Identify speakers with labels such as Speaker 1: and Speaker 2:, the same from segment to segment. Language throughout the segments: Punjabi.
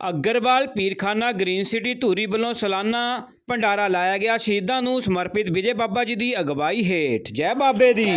Speaker 1: ਅਗਰਵਾਲ ਪੀਰਖਾਨਾ ਗ੍ਰੀਨ ਸਿਟੀ ਧੂਰੀ ਵੱਲੋਂ ਸਾਲਾਨਾ ਭੰਡਾਰਾ ਲਾਇਆ ਗਿਆ। ਸ਼ਹੀਦਾਂ ਨੂੰ ਸਮਰਪਿਤ ਵਿਜੇ ਬਾਬਾ ਜੀ ਦੀ ਅਗਵਾਈ ਹੇਠ। ਜੈ ਬਾਬੇ ਦੀ।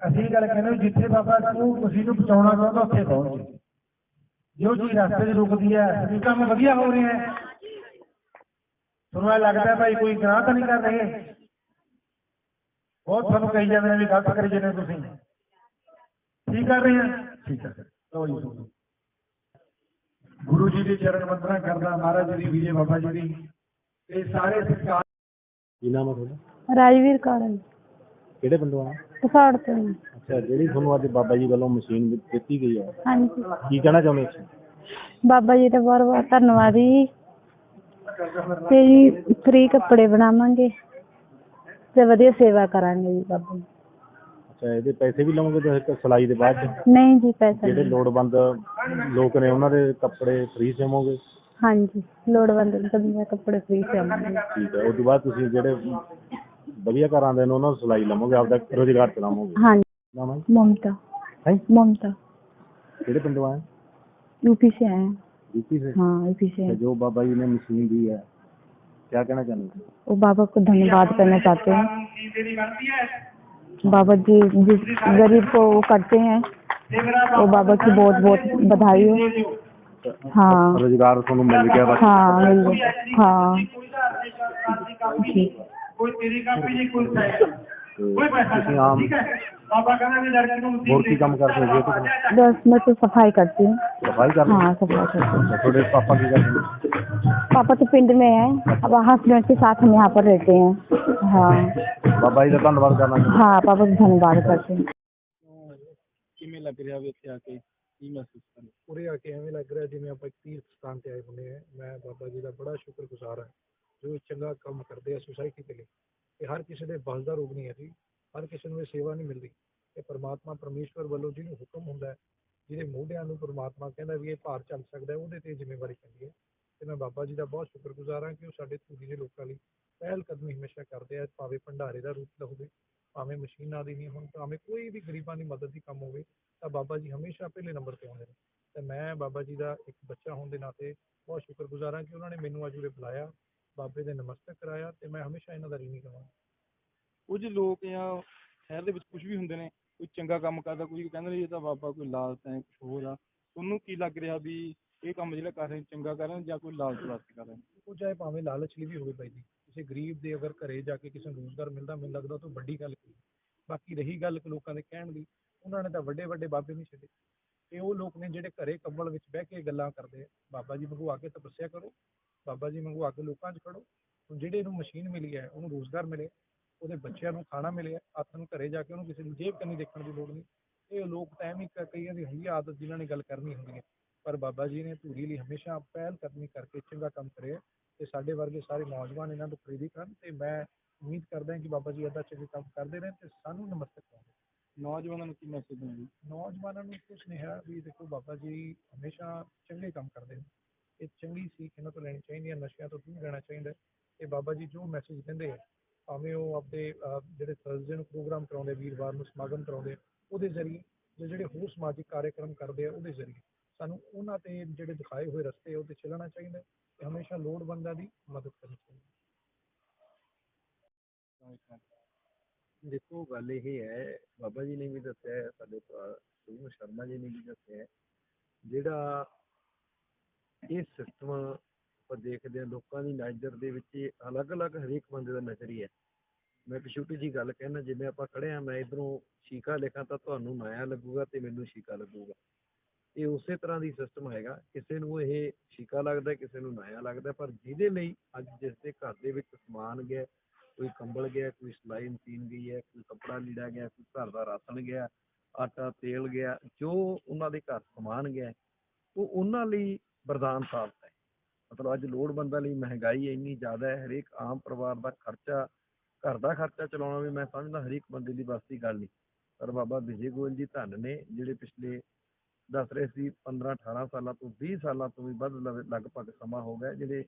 Speaker 2: ਅਸੀਂ ਗੱਲ ਕਹਿੰਦੇ ਜਿੱਥੇ ਬਾਬਾ ਨੂੰ ਤੁਸੀਂ ਨੂੰ ਪਹੁੰਚਾਉਣਾ ਚਾਹੁੰਦਾ ਉੱਥੇ ਪਹੁੰਚ ਚੀਜ਼ ਰਸਤੇ 'ਚ ਰੁਕਦੀ ਹੈ ਵੀ ਕੰਮ ਵਧੀਆ ਹੋ ਰਿਹਾ ਹੈ। ਤੁਹਾਨੂੰ ਇਹ ਲੱਗਦਾ ਭਾਈ ਕੋਈ ਗੁਨਾਹ ਤਾਂ ਨਹੀਂ ਕਰ ਰਹੇ? ਬਹੁਤ ਤੁਹਾਨੂੰ ਕਹੀ ਜਾਂਦੇ ਨੇ ਵੀ ਗਲਤ ਕਰੀ ਜਾਂਦੇ ਤੁਸੀਂ। ਠੀਕ ਕਰ ਰਹੇ ਆ ਠੀਕ ਹੈ। ਲਓ ਜੀ। ਸੁਣੋ। ਗੁਰੂ ਜੀ ਦੀ ਚਰਨ ਵੰਦਨਾ ਕਰਦਾ ਮਹਾਰਾਜ ਜੀ ਦੀ ਵਿਜੇ ਬਾਬਾ ਜੀ ਦੀ। ਤੇ ਸਾਰੇ ਸਰਕਾਰ
Speaker 3: ਕੀ ਨਾਮ ਹੈ ਤੁਹਾਡਾ?
Speaker 4: ਰਾਜਵੀਰ ਕੌਰ
Speaker 3: ਕਿਹੜੇ ਪਿੰਡੋਂ ਆ?
Speaker 4: ਪਸਾੜ ਤੋਂ ਜੀ।
Speaker 3: ਅੱਛਾ ਜਿਹੜੀ ਤੁਹਾਨੂੰ ਅੱਜ ਬਾਬਾ ਜੀ ਵੱਲੋਂ ਮਸ਼ੀਨ ਦਿੱਤੀ ਗਈ ਹੈ।
Speaker 4: ਹਾਂਜੀ।
Speaker 3: ਕੀ ਕਹਿਣਾ ਚਾਹੁੰਦੇ ਹੋ
Speaker 4: ਬਾਬਾ ਜੀ ਦਾ ਬਹੁਤ ਬਹੁਤ ਧੰਨਵਾਦ ਜੀ। ਤੇ ਜੀ ਫ੍ਰੀ ਕੱਪੜੇ ਬਣਾਵਾਂਗੇ ਤੇ ਵਧੀਆ ਸੇਵਾ ਕਰਾਂਗੇ ਜੀ ਬਾਬਾ ਜੀ।
Speaker 3: ਅੱਛਾ ਇਹਦੇ ਪੈਸੇ ਵੀ ਲਵੋਗੇ ਤੁਸੀਂ ਸਿਲਾਈ ਦੇ ਬਾਅਦ 'ਚ?
Speaker 4: ਨਹੀਂ ਜੀ ਪੈਸਾ
Speaker 3: ਜਿਹੜੇ
Speaker 4: ਨਹੀਂ।
Speaker 3: ਲੋੜਵੰਦ ਲੋਕ ਨੇ ਉਹਨਾਂ ਦੇ ਕੱਪੜੇ ਫ੍ਰੀ ਸਿਮੋਗੇ
Speaker 4: ਹਾਂਜੀ ਲੋੜਵੰਦ ਬੰਦੇ ਕੱਪੜੇ ਫ੍ਰੀ ਸਿਆਵਾਂਗੇ
Speaker 3: ਠੀਕ ਹੈ ਉਸ ਤੋਂ ਬਾਅਦ ਤੁਸੀਂ ਜਿਹੜੇ ਵਧੀਆ ਘਰ ਨੇ ਉਹਨਾਂ ਨੂੰ ਸਿਲਾਈ ਲਵੋਗੇ ਆਪਦਾ ਰੋਜ਼ਗਾਰ ਚਲਾਵੋਗੇ।
Speaker 4: ਹਾਂਜੀ। ममता
Speaker 3: ਹੈ
Speaker 4: ममता
Speaker 3: ਕਿਹੜੇ ਪਿੰਡੋਂ ਆਏ
Speaker 4: यूपी से आए हैं
Speaker 3: ਯੂਪੀ ਸੇ
Speaker 4: हाँ यूपी से
Speaker 3: तो
Speaker 4: हैं
Speaker 3: जो बाबा जी ने मशीन दी है क्या कहना चाहते हैं
Speaker 4: वो बाबा को धन्यवाद करना चाहते हैं बाबा जी जिस गरीब को वो करते हैं वो बाबा की बहुत बहुत बधाई हो हाँ
Speaker 3: रोजगार ਤੁਹਾਨੂੰ ਮਿਲ ਗਿਆ ਬਸ
Speaker 4: हाँ मिल गया हाँ ठीक
Speaker 2: ਕੋਈ ਤੇਰੀ ਕਾਪੀ ਨਹੀਂ ਕੋਈ
Speaker 3: ਤੇ ਤੁਸੀਂ ਆਮ
Speaker 2: ਬਾਬਾ ਕਹਿੰਦਾ ਵੀ ਲੜਕੀ ਨੂੰ
Speaker 3: ਹੋਰ ਕੀ ਕੰਮ ਕਰਦੇ ਹੋ ਜੀ ਤੁਸੀਂ
Speaker 4: बस मैं तो सफाई करती हूँ
Speaker 3: ਸਫਾਈ ਕਰਦੇ
Speaker 4: हाँ
Speaker 3: ਹੋ
Speaker 4: सफाई करती हूँ
Speaker 3: ਅੱਛਾ, ਤੁਹਾਡੇ ਪਾਪਾ ਕੀ ਕਰਦੇ ਨੇ
Speaker 4: पापा तो पिंड में है अब हस्बैंड के साथ हम यहाँ पर रहते हैं हाँ
Speaker 3: ਬਾਬਾ ਜੀ ਦਾ ਧੰਨਵਾਦ ਕਰਨਾ ਚਾਹੁੰਦਾ
Speaker 4: हाँ पापा को धन्यवाद करते हैं
Speaker 3: ਕਿਵੇਂ ਲੱਗ ਰਿਹਾ ਵੀ ਇੱਥੇ ਆ ਕੇ ਕੀ ਮਹਿਸੂਸ ਕਰ
Speaker 2: ਉਰੇ ਆ ਕੇ ਐਵੇਂ ਲੱਗ ਰਿਹਾ ਜਿਵੇਂ ਆਪਾਂ ਇੱਕ ਤੀਰਥ ਸਥਾਨ ਤੇ ਆਏ ਹੁੰਦੇ ਆ ਮੈਂ ਬਾਬਾ ਜੀ ਦਾ ਬੜਾ ਸ਼ੁਕਰਗੁਜ਼ਾਰ ਹਾਂ ਜੋ ਇਹ ਚੰਗਾ ਕੰਮ ਕਰਦੇ ਆ ਸੁਸਾਇਟੀ ਦੇ ਲਈ ਤੇ ਹਰ ਕਿਸੇ ਦੇ ਬਸ ਦਾ ਰੋਗ ਨਹੀਂ ਹੈ ਜੀ ਹਰ ਕਿਸੇ ਨੂੰ ਇਹ ਸੇਵਾ ਨਹੀਂ ਮਿਲਦੀ। ਇਹ ਪਰਮਾਤਮਾ ਪਰਮੇਸ਼ਵਰ ਵੱਲੋਂ ਜਿਹਨੂੰ ਹੁਕਮ ਹੁੰਦਾ ਹੈ, ਜਿਹਦੇ ਮੋਢਿਆਂ ਨੂੰ ਪਰਮਾਤਮਾ ਕਹਿੰਦਾ ਵੀ ਇਹ ਭਾਰ ਚੱਲ ਸਕਦਾ ਹੈ, ਉਹਦੇ ਤੇ ਜ਼ਿੰਮੇਵਾਰੀ ਪੈਂਦੀ ਹੈ। ਤੇ ਮੈਂ ਬਾਬਾ ਜੀ ਦਾ ਬਹੁਤ ਸ਼ੁਕਰਗੁਜ਼ਾਰ ਹਾਂ ਕਿ ਉਹ ਸਾਡੇ ਧੂਰੀ ਦੇ ਲੋਕਾਂ ਲਈ ਪਹਿਲ ਕਦਮੀ ਹਮੇਸ਼ਾ ਕਰਦੇ ਆ, ਭਾਵੇਂ ਭੰਡਾਰੇ ਦਾ ਰੂਪ ਹੋਵੇ, ਭਾਵੇਂ ਮਸ਼ੀਨਾਂ ਦੀ ਨਹੀਂ ਹੁਣ, ਭਾਵੇਂ ਕੋਈ ਵੀ ਗਰੀਬਾਂ ਦੀ ਮਦਦ ਦੀ ਕੰਮ ਹੋਵੇ, ਤਾਂ ਬਾਬਾ ਜੀ ਹਮੇਸ਼ਾ ਪਹਿਲੇ ਨੰਬਰ ਤੇ ਆਉਂਦੇ ਨੇ। ਤੇ ਮੈਂ ਬਾਬਾ ਜੀ ਦਾ ਇੱਕ ਬੱਚਾ ਹੋਣ ਦੇ ਨਾਤੇ ਬਹੁਤ ਸ਼ੁਕਰਗੁਜ਼ਾਰ ਹਾਂ ਕਿ ਉਹਨਾਂ ਨੇ ਮੈਨੂੰ ਅੱਜ ਉਰੇ ਬੁਲਾਇਆ, ਬਾਬੇ ਦੇ ਨਮਸਤਕ ਕਰਾਇਆ ਤੇ ਮੈਂ ਹਮੇਸ਼ਾ ਇਹਨਾਂ ਦਾ ਰੀਣੀ ਕਰਾਂਗਾ
Speaker 5: ਕੁੱਝ ਲੋਕ ਜਾਂ ਸ਼ਹਿਰ ਦੇ ਵਿੱਚ ਕੁਝ ਵੀ ਹੁੰਦੇ ਨੇ, ਕੋਈ ਚੰਗਾ ਕੰਮ ਕਰਦਾ, ਕੋਈ ਕਹਿੰਦੇ ਨੇ ਇਹ ਤਾਂ ਬਾਬਾ ਕੋਈ ਲਾਲਚ ਹੈ ਕੁਝ ਹੋਰ ਆ ਤੁਹਾਨੂੰ ਕੀ ਲੱਗ ਰਿਹਾ ਵੀ ਇਹ ਕੰਮ ਜਿਹੜਾ ਕਰ ਰਹੇ ਚੰਗਾ ਕਰ ਰਹੇ ਜਾਂ ਕੋਈ ਲਾਲਚ ਵਾਸਤੇ ਕਰ ਰਹੇ
Speaker 2: ਉਹ ਚਾਹੇ ਭਾਵੇਂ ਲਾਲਚ ਲਈ ਵੀ ਹੋਵੇ ਬਾਈ ਜੀ, ਕਿਸੇ ਗਰੀਬ ਦੇ ਅਗਰ ਘਰੇ ਜਾ ਕੇ ਕਿਸੇ ਨੂੰ ਰੋਜ਼ਗਾਰ ਮਿਲਦਾ, ਮੈਨੂੰ ਲੱਗਦਾ ਉਹ ਤੋਂ ਵੱਡੀ ਗੱਲ ਕੀ ਹੈ। ਬਾਕੀ ਰਹੀ ਗੱਲ ਕਿ ਲੋਕਾਂ ਦੇ ਕਹਿਣ ਦੀ, ਉਹਨਾਂ ਨੇ ਤਾਂ ਵੱਡੇ ਵੱਡੇ ਬਾਬੇ ਨਹੀਂ ਛੱਡੇ ਇਹ ਉਹ ਲੋਕ ਨੇ ਜਿਹੜੇ ਘਰੇ ਕੰਬਲ ਵਿੱਚ ਬਹਿ ਕੇ ਗੱਲਾਂ ਕਰਦੇ ਆ, ਬਾਬਾ ਜੀ ਵਾਂਗੂ ਆ ਕੇ ਤਪੱਸਿਆ ਕਰੋ, ਬਾਬਾ ਜੀ ਵਾਂਗੂ ਆ ਕੇ ਲੋਕਾਂ 'ਚ ਖੜੋ, ਹੁਣ ਜਿਹੜੇ ਨੂੰ ਮਸ਼ੀਨ ਮਿਲੀ ਹੈ, ਉਹਨੂੰ ਰੋਜ਼ਗਾਰ ਮਿਲੇ ਉਹਦੇ ਬੱਚਿਆਂ ਨੂੰ ਖਾਣਾ ਮਿਲਿਆ ਹੱਥ ਨੂੰ ਘਰੇ ਜਾ ਕੇ ਉਹਨੂੰ ਕਿਸੇ ਦੀ ਜੇਬ ਕੰਨੀ ਦੇਖਣ ਦੀ ਲੋੜ ਨਹੀਂ। ਇਹ ਲੋਕ ਤਾਂ ਐਵੇਂ ਹੀ ਕ- ਕਈਆਂ ਦੀ ਆ ਆਦਤ ਜਿਨ੍ਹਾਂ ਨੇ ਗੱਲ ਕਰਨੀ ਹੁੰਦੀ ਹੈ। ਪਰ ਬਾਬਾ ਜੀ ਨੇ ਧੂਰੀ ਲਈ ਹਮੇਸ਼ਾ ਪਹਿਲ ਕਦਮੀ ਕਰਕੇ ਚੰਗਾ ਕੰਮ ਕਰਿਆ ਤੇ ਸਾਡੇ ਵਰਗੇ ਸਾਰੇ ਨੌਜਵਾਨ ਇਹਨਾਂ ਤੋਂ ਪ੍ਰੇਰਿਤ ਹਨ ਤੇ ਮੈਂ ਉਮੀਦ ਕਰਦਾ ਹਾਂ ਕਿ ਬਾਬਾ ਜੀ ਏਦਾਂ ਚੰਗੇ ਕੰਮ ਕਰਦੇ ਰਹਿਣ ਤੇ ਸਾਨੂੰ ਨਮਸਤਕ ਪਾਉਣ
Speaker 5: ਨੌਜਵਾਨਾਂ ਨੂੰ ਕੀ ਮੈਸੇਜ ਦੇਣਾ ਜੀ?
Speaker 2: ਨੌਜਵਾਨਾਂ ਨੂੰ ਕੁਝ ਨਹੀਂ ਹੈ ਵੀ ਦੇਖੋ ਬਾਬਾ ਜੀ ਹਮੇਸ਼ਾ ਚੰਗੇ ਕੰਮ ਕਰਦੇ ਨੇ। ਇਹ ਚੰਗੀ ਸੀਖ ਇਹਨਾਂ ਤੋਂ ਲੈਣੀ ਚਾਹੀਦੀ ਹੈ ਨਸ਼ਿਆਂ ਤੋਂ ਦੂਰ ਰਹਿਣਾ ਚਾਹੀਦਾ ਹੈ। ਤੇ ਬਾਬਾ ਜੀ ਜੋ ਮੈਸੇਜ ਦਿੰਦੇ ਆ ਭਾਵੇਂ ਉਹ ਆਪਣੇ ਜਿਹੜੇ ਥਰਸਡੇ ਨੂੰ ਪ੍ਰੋਗਰਾਮ ਕਰਾਉਂਦੇ ਵੀਰਵਾਰ ਨੂੰ ਸਮਾਗਮ ਕਰਾਉਂਦੇ ਉਹਦੇ ਜ਼ਰੀਏ ਜਾਂ ਜਿਹੜੇ ਹੋਰ ਸਮਾਜਿਕ ਕਾਰਜਕ੍ਰਮ ਕਰਦੇ ਆ, ਉਹਦੇ ਜ਼ਰੀਏ ਸਾਨੂੰ ਉਹਨਾਂ ਤੇ ਜਿਹੜੇ ਦਿਖਾਏ ਹੋਏ ਰਸਤੇ ਉਹਤੇ ਚੱਲਣਾ ਚਾਹੀਦਾ ਤੇ ਹਮੇਸ਼ਾ ਲੋੜਵੰਦਾਂ ਦੀ ਮਦਦ ਕਰਨੀ ਚਾਹੀਦੀ
Speaker 6: ਦੇਖੋ, ਗੱਲ ਇਹ ਹੈ, ਬਾਬਾ ਜੀ ਨੇ ਵੀ ਦੱਸਿਆ ਹੈ, ਸਾਡੇ ਭਰਾ ਸ਼ਰਮਾ ਜੀ ਨੇ ਵੀ ਦੱਸਿਆ ਹੈ, ਜਿਹੜਾ ਇਹ ਸਿਸਟਮ ਆਪਾਂ ਦੇਖਦੇ ਹਾਂ, ਲੋਕਾਂ ਦੀ ਨਜ਼ਰ ਦੇ ਵਿੱਚ ਅਲੱਗ-ਅਲੱਗ ਹਰੇਕ ਬੰਦੇ ਦਾ ਨਜ਼ਰੀਆ ਹੈ। ਮੈਂ ਇੱਕ ਛੋਟੀ ਜੀ ਗੱਲ ਕਹਿਣਾ ਜਿਵੇਂ ਆਪਾਂ ਖੜੇ ਆ, ਮੈਂ ਇਧਰੋਂ ਸ਼ੀਕਾ ਲਿਖਾਂ ਤਾਂ ਤੁਹਾਨੂੰ ਨਾਇਆ ਲੱਗੂਗਾ ਤੇ ਮੈਨੂੰ ਸ਼ੀਕਾ ਲੱਗੂਗਾ। ਇਹ ਉਸੇ ਤਰ੍ਹਾਂ ਦੀ ਸਿਸਟਮ ਹੈਗਾ, ਕਿਸੇ ਨੂੰ ਇਹ ਸ਼ੀਕਾ ਲੱਗਦਾ, ਕਿਸੇ ਨੂੰ ਨਾਇਆ ਲੱਗਦਾ, ਪਰ ਜਿਹਦੇ ਲਈ ਅੱਜ ਜਿਸ ਦੇ ਘਰ ਦੇ ਵਿੱਚ ਸਮਾਨ ਗਿਆ, ਕੋਈ ਕੰਬਲ ਗਿਆ, ਕੋਈ ਸਿਲਾਈ ਮਸ਼ੀਨ ਗਈ ਹੈ, ਕੋਈ ਕੱਪੜਾ ਲੀੜਾ ਗਿਆ, ਕੋਈ ਘਰ ਦਾ ਰਾਸ਼ਨ ਗਿਆ, ਆਟਾ, ਤੇਲ ਗਿਆ, ਜੋ ਉਹਨਾਂ ਦੇ ਘਰ ਸਮਾਨ ਗਿਆ, ਉਹ ਉਹਨਾਂ ਲਈ ਵਰਦਾਨ ਸਾਬਤ ਹੈ। ਮਤਲਬ ਅੱਜ ਲੋੜਵੰਦਾਂ ਲਈ ਮਹਿੰਗਾਈ ਇੰਨੀ ਜ਼ਿਆਦਾ ਹੈ, ਹਰੇਕ ਆਮ ਪਰਿਵਾਰ ਦਾ ਖਰਚਾ ਘਰ ਦਾ ਖਰਚਾ ਚਲਾਉਣਾ ਵੀ ਮੈਂ ਸਮਝਦਾ, ਹਰੇਕ ਬੰਦੇ ਦੀ ਬਸ ਦੀ ਗੱਲ ਨਹੀਂ। ਪਰ ਬਾਬਾ ਵਿਜੇ ਗੋਇਲ ਜੀ ਧੰਨ ਨੇ, ਜਿਹੜੇ ਪਿਛਲੇ ਦੱਸ ਰਹੇ ਸੀ 15 18 ਸਾਲਾਂ ਤੋਂ 20 ਸਾਲਾਂ ਤੋਂ ਵੀ ਵੱਧ ਲਗਭਗ ਸਮਾਂ ਹੋ ਗਿਆ, ਜਿਹੜੇ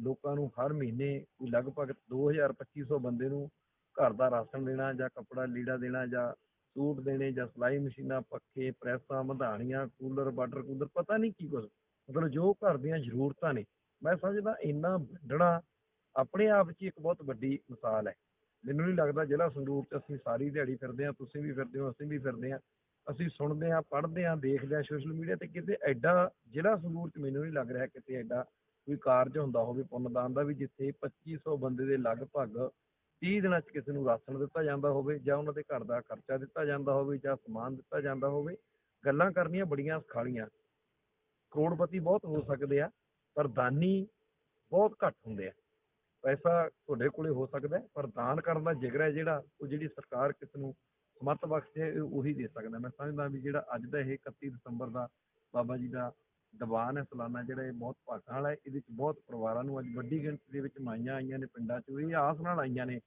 Speaker 6: ਲੋਕਾਂ ਨੂੰ ਹਰ ਮਹੀਨੇ ਕੋਈ ਲਗਭਗ 2000 2500 ਬੰਦੇ ਨੂੰ ਘਰ ਦਾ ਰਾਸ਼ਨ ਦੇਣਾ ਜਾਂ ਕੱਪੜਾ ਲੀੜਾ ਦੇਣਾ ਜਾਂ ਸੂਟ ਦੇਣੇ ਜਾਂ ਸਿਲਾਈ ਮਸ਼ੀਨਾਂ, ਪੱਖੇ, ਪ੍ਰੈਸਾਂ ਮਧਾਣੀਆਂ ਕੂਲਰ, ਵਾਟਰ ਕੂਲਰ, ਪਤਾ ਨਹੀਂ ਕੀ ਕੁਝ ਮਤਲਬ ਜੋ ਘਰ ਦੀਆਂ ਜ਼ਰੂਰਤਾਂ ਨੇ। ਮੈਂ ਸਮਝਦਾ ਇੰਨਾ ਵੱਡਣਾ ਆਪਣੇ ਆਪ 'ਚ ਹੀ ਇੱਕ ਬਹੁਤ ਵੱਡੀ ਮਿਸਾਲ ਹੈ। ਮੈਨੂੰ ਨਹੀਂ ਲੱਗਦਾ ਜ਼ਿਲ੍ਹਾ ਸੰਗਰੂਰ 'ਚ ਅਸੀਂ ਸਾਰੀ ਦਿਹਾੜੀ ਫਿਰਦੇ ਹਾਂ, ਤੁਸੀਂ ਵੀ ਫਿਰਦੇ ਹੋ, ਅਸੀਂ ਵੀ ਫਿਰਦੇ ਹਾਂ। ਅਸੀਂ ਸੁਣਦੇ ਹਾਂ, ਪੜ੍ਹਦੇ ਹਾਂ, ਦੇਖਦੇ ਹਾਂ ਸੋਸ਼ਲ ਮੀਡੀਆ ਤੇ ਕਿਤੇ ਐਡਾ ਜ਼ਿਲ੍ਹਾ ਸੰਗਰੂਰ 'ਚ ਮੈਨੂੰ ਨਹੀਂ ਲੱਗ ਰਿਹਾ ਕਿਤੇ ਐਡਾ ਕੋਈ ਕਾਰਜ ਹੁੰਦਾ ਹੋਵੇ, ਪੁੰਨਦਾਨ ਦਾ ਵੀ ਜਿੱਥੇ 2500 ਬੰਦੇ ਦੇ ਲਗਭਗ 30 ਦਿਨਾਂ 'ਚ ਕਿਸੇ ਨੂੰ ਰਾਸ਼ਨ ਦਿੱਤਾ ਜਾਂਦਾ ਹੋਵੇ ਜਾਂ ਉਹਨਾਂ ਦੇ ਘਰ ਦਾ ਖਰਚਾ ਦਿੱਤਾ ਜਾਂਦਾ ਹੋਵੇ ਜਾਂ ਸਮਾਨ ਦਿੱਤਾ ਜਾਂਦਾ ਹੋਵੇ, ਗੱਲਾਂ ਕਰਨੀਆਂ ਬੜੀਆਂ ਸਖਾਲੀਆਂ। ਕਰੋੜਪਤੀ ਬਹੁਤ ਹੋ ਸਕਦੇ ਆ, ਪਰ ਦਾਨੀ ਬਹੁਤ ਘੱਟ ਹੁੰਦੇ ਆ। ਪੈਸਾ ਤੁਹਾਡੇ ਕੋਲੇ ਹੋ ਸਕਦਾ ਹੈ, ਪਰ ਦਾਨ ਕਰਨ ਦਾ ਜਿਗਰ ਹੈ ਜਿਹੜਾ ਉਹ ਜਿਹੜੀ ਸਰਕਾਰ ਕਿਸ ਨੂੰ ਸਮਰਥ ਬਖਸ਼ੇ ਇਹ ਉਹੀ ਦੇ ਸਕਦਾ ਮੈਂ ਸਮਝਦਾ ਵੀ ਜਿਹੜਾ ਅੱਜ ਦਾ ਇਹ 31 ਦਸੰਬਰ ਦਾ ਬਾਬਾ ਜੀ ਦਾ ਦੀਵਾਨ ਹੈ ਸਾਲਾਨਾ ਜਿਹੜਾ ਇਹ ਬਹੁਤ ਭਾਗਾਂ ਵਾਲਾ ਹੈ ਇਹਦੇ ਵਿੱਚ ਬਹੁਤ ਪਰਿਵਾਰਾਂ ਨੂੰ ਅੱਜ ਵੱਡੀ ਗਿਣਤੀ ਦੇ ਵਿੱਚ ਮਾਈਆਂ ਆਈਆਂ ਨੇ ਪਿੰਡਾਂ 'ਚੋਂ ਇਹ ਆਸ ਨਾਲ ਆਈਆਂ ਨੇ।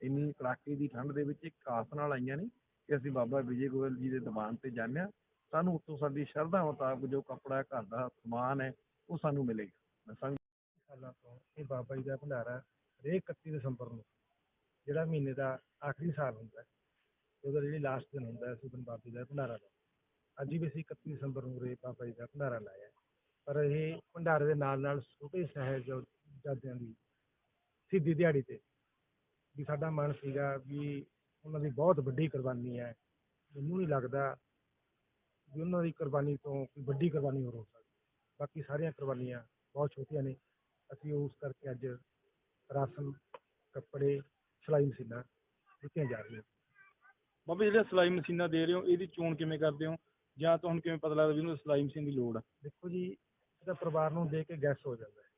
Speaker 6: ਇੰਨੀ ਕੜਾਕੇ ਦੀ ਠੰਡ ਦੇ ਵਿੱਚ ਇੱਕ ਆਸ ਨਾਲ ਆਈਆਂ ਨੇ ਕਿ ਅਸੀਂ ਬਾਬਾ ਵਿਜੇ ਗੋਇਲ ਜੀ ਦੇ ਦੀਵਾਨ ਤੇ ਜਾਂਦੇ ਹਾਂ। ਸਾਨੂੰ ਉੱਥੋਂ ਸਾਡੀ ਸ਼ਰਧਾ ਮੁਤਾਬਕ ਜੋ ਕੱਪੜਾ ਘਰ ਦਾ ਸਮਾਨ ਹੈ ਉਹ ਸਾਨੂੰ ਮਿਲੇਗਾ। ਮੈਂ ਸਮਝ
Speaker 2: ਸਾਲਾਂ ਤੋਂ ਇਹ ਬਾਬਾ ਜੀ ਦਾ ਭੰਡਾਰਾ ਹਰੇਕ 31 ਦਸੰਬਰ ਨੂੰ, ਜਿਹੜਾ ਮਹੀਨੇ ਦਾ ਆਖਰੀ ਸਾਲ ਹੁੰਦਾ ਹੈ ਉਹਦਾ ਜਿਹੜੀ ਲਾਸਟ ਦਿਨ ਹੁੰਦਾ ਹੈ ਉਸ ਦਿਨ ਬਾਬਾ ਜੀ ਦਾ ਭੰਡਾਰਾ ਲਾਉਂਦੇ ਅੱਜ ਵੀ ਅਸੀਂ 31 ਦਸੰਬਰ ਨੂੰ ਰੇ ਬਾਬਾ ਜੀ ਦਾ ਭੰਡਾਰਾ ਲਾਇਆ ਹੈ। ਪਰ ਇਹ ਭੰਡਾਰੇ ਦੇ ਨਾਲ ਨਾਲ ਛੋਟੇ ਸਾਹਿਬਜ਼ਾਦਿਆਂ ਦੀ ਸ਼ਹੀਦੀ ਦਿਹਾੜੀ ਤੇ ਵੀ ਸਾਡਾ ਮਨ ਸੀਗਾ ਵੀ ਉਹਨਾਂ ਦੀ ਬਹੁਤ ਵੱਡੀ ਕੁਰਬਾਨੀ ਹੈ। ਮੈਨੂੰ ਨਹੀਂ ਲੱਗਦਾ ਵੀ ਉਹਨਾਂ ਦੀ ਕੁਰਬਾਨੀ ਤੋਂ ਕੋਈ ਵੱਡੀ ਕੁਰਬਾਨੀ ਹੋਰ ਹੋ ਸਕਦੀ। ਬਾਕੀ ਸਾਰੀਆਂ ਕੁਰਬਾਨੀਆਂ ਬਹੁਤ ਛੋਟੀਆਂ ਨੇ। ਅਸੀਂ ਉਸ ਕਰਕੇ ਅੱਜ ਰਾਸ਼ਨ ਕੱਪੜੇ ਸਿਲਾਈ ਮਸ਼ੀਨਾਂ ਦਿੱਤੀਆਂ ਜਾ ਰਹੀਆਂ।
Speaker 5: ਬਾਬਾ ਜਿਹੜੇ ਸਿਲਾਈ ਮਸ਼ੀਨਾਂ ਦੇ ਰਹੇ ਹੋ ਇਹਦੀ ਚੋਣ ਕਿਵੇਂ ਕਰਦੇ ਹੋ? ਜਾਂ ਤੁਹਾਨੂੰ ਕਿਵੇਂ ਪਤਾ ਲੱਗਦਾ ਵੀ ਉਹਨੂੰ ਸਿਲਾਈ ਮਸ਼ੀਨ ਦੀ ਲੋੜ ਆ?
Speaker 2: ਦੇਖੋ ਜੀ ਇਹਦਾ ਪਰਿਵਾਰ ਨੂੰ ਦੇਖ ਕੇ ਗੈਸ ਹੋ ਜਾਂਦਾ ਹੈ।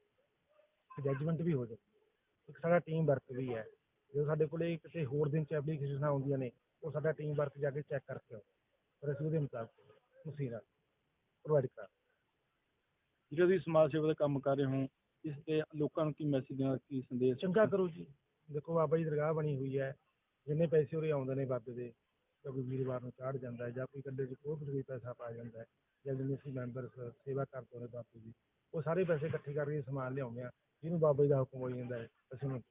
Speaker 2: ਜੱਜਮੈਂਟ ਵੀ ਹੋ ਜਾਂਦੀ ਹੈ। ਇੱਕ ਸਾਡਾ ਟੀਮ ਵਰਕ ਵੀ ਹੈ। ਜਦੋਂ ਸਾਡੇ ਕੋਲੇ ਕਿਸੇ ਹੋਰ ਦਿਨ ਚ ਐਪਲੀਕੇਸ਼ਨਾਂ ਆਉਂਦੀਆਂ ਨੇ ਉਹ ਸਾਡਾ ਟੀਮ ਵਰਕ ਜਾ ਕੇ ਚੈੱਕ ਕਰਕੇ ਆਉਂਦਾ ਫਿਰ ਅਸੀਂ ਉਹਦੇ ਮੁਤਾਬਕ ਮਸ਼ੀਨਾਂ ਪ੍ਰੋਵਾਈਡ ਕਰਾਂ
Speaker 5: ਜਿਹੜਾ ਤੁਸੀਂ ਸਮਾਜ ਸੇਵਾ ਦਾ ਕੰਮ ਕਰ ਰਹੇ ਹੋ ਇਸ ਤੇ ਲੋਕਾਂ ਨੂੰ ਕੀ ਮੈਸੇਜ ਦੇਣਾ ਕੀ ਸੰਦੇਸ਼
Speaker 2: ਚੰਗਾ ਕਰੋ ਜੀ। ਦੇਖੋ ਬਾਬਾ ਜੀ ਦਰਗਾਹ ਬਣੀ ਹੋਈ ਹੈ। ਜਿੰਨੇ ਪੈਸੇ ਉਰੇ ਆਉਂਦੇ ਨੇ ਬਾਬੇ ਦੇ ਜਾਂ ਕੋਈ ਵੀਰਵਾਰ ਨੂੰ ਚਾੜ ਜਾਂਦਾ ਹੈ ਜਾਂ ਕੋਈ ਕੱਲੇ ਚ ਕੋਈ ਵੀ ਪੈਸਾ ਪਾ ਜਾਂਦਾ ਹੈ ਜਾਂ ਜਿੰਨੇ ਅਸੀਂ ਮੈਂਬਰ ਸੇਵਾ ਕਰਦੇ ਨੇ ਬਾਬੇ ਦੀ ਉਹ ਸਾਰੇ ਪੈਸੇ ਇਕੱਠੇ ਕਰਕੇ ਸਮਾਨ ਲਿਆਉਂਦੇ ਆ ਜਿਹਨੂੰ ਬਾਬਾ ਜੀ ਦਾ ਹੁਕਮ ਹੋਈ ਜਾਂਦਾ ਹੈ ਅਸੀਂ ਉਹਨੂੰ